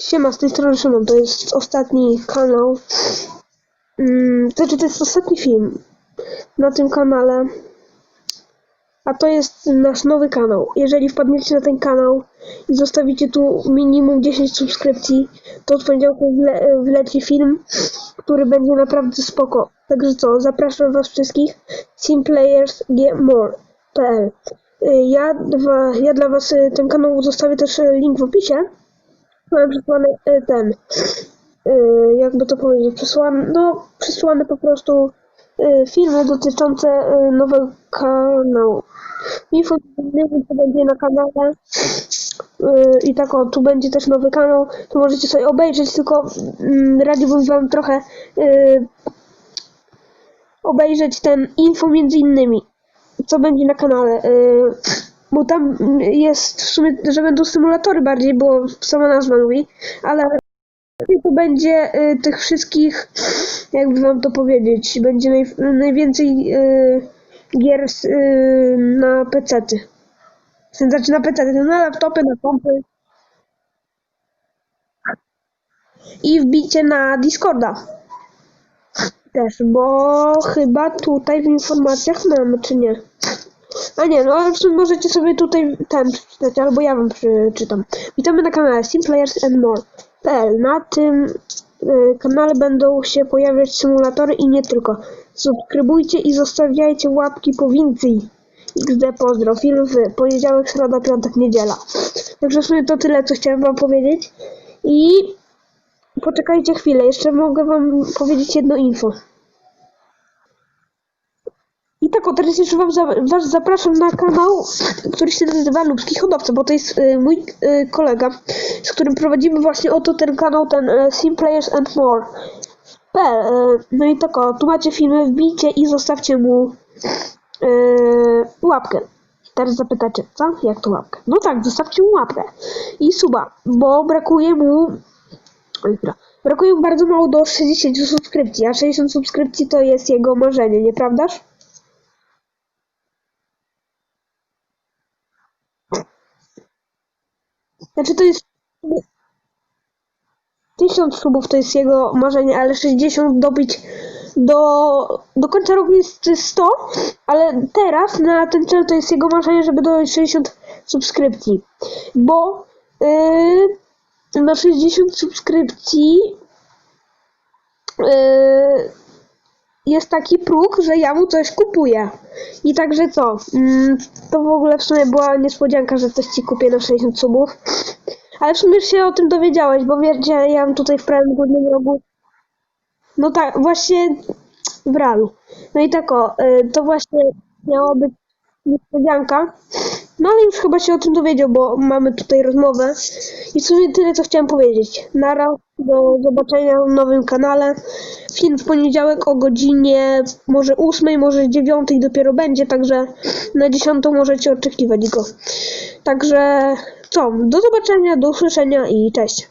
Siema, z tej strony Szymon, to jest ostatni kanał. Mm, to, znaczy, to jest ostatni film na tym kanale. A to jest nasz nowy kanał. Jeżeli wpadniecie na ten kanał i zostawicie tu minimum 10 subskrypcji, to od poniedziałku wle, wleci film, który będzie naprawdę spoko. Także co, zapraszam was wszystkich. simpleyersgmore.pl ja, dla- ja dla was y, ten kanał zostawię też y, link w opisie. Przesłany y, ten, y, jakby to powiedzieć, przesłane, no przesłane po prostu y, filmy dotyczące nowego kanału. Info co będzie na kanale i tak o, tu będzie też nowy kanał, to możecie sobie obejrzeć, tylko mm, radziłbym wam trochę obejrzeć ten info między innymi, co będzie na kanale. Bo tam jest w sumie, że będą symulatory bardziej, bo sama nazwa mówi, ale to będzie y, tych wszystkich, jakby wam to powiedzieć, będzie naj, najwięcej y, gier y, na PC-ty. Znaczy na PC, na laptopy, na kompy. I wbicie na Discorda. Też, bo chyba tutaj w informacjach mamy, czy nie? A nie, no ale możecie sobie tutaj ten przeczytać, albo ja wam przeczytam. Witamy na kanale Simplayers and More.pl. Na tym y, kanale będą się pojawiać symulatory i nie tylko. Subskrybujcie i zostawiajcie łapki po więcej. XD pozdro. Film w poniedziałek, środa, piątek, niedziela. Także w sumie to tyle, co chciałem wam powiedzieć. I poczekajcie chwilę, jeszcze mogę wam powiedzieć jedno info. I tak, o, teraz jeszcze wam za, was zapraszam na kanał, który się nazywa Lubski Hodowca, bo to jest y, mój y, kolega, z którym prowadzimy właśnie oto ten kanał, ten y, Simplayers and More. P, y, no i tak, o, tu macie filmy, wbijcie i zostawcie mu y, łapkę. Teraz zapytacie, co? Jak to łapkę? No tak, zostawcie mu łapkę i suba, bo brakuje mu Oj, dobra. Brakuje mu bardzo mało do 60 subskrypcji, a 60 subskrypcji to jest jego marzenie, nieprawdaż? Znaczy to jest... 1000 subów to jest jego marzenie, ale 60 dobić do, do końca roku jest 100, ale teraz na ten cel to jest jego marzenie, żeby dodać 60 subskrypcji. Bo yy, na 60 subskrypcji yy, jest taki próg, że ja mu coś kupuję. I także co? Mm, to w ogóle w sumie była niespodzianka, że coś ci kupię na 60 subów. Ale w sumie już się o tym dowiedziałeś, bo mam tutaj w prawym górnym rogu. No tak, właśnie w ralu. No i tak o, y, to właśnie miała być niespodzianka. No ale już chyba się o tym dowiedział, bo mamy tutaj rozmowę. I w sumie tyle, co chciałem powiedzieć. Nara, do zobaczenia w nowym kanale. Film w poniedziałek o godzinie może 8, może 9 dopiero będzie, także na 10 możecie oczekiwać go. Także co, do zobaczenia, do usłyszenia i cześć.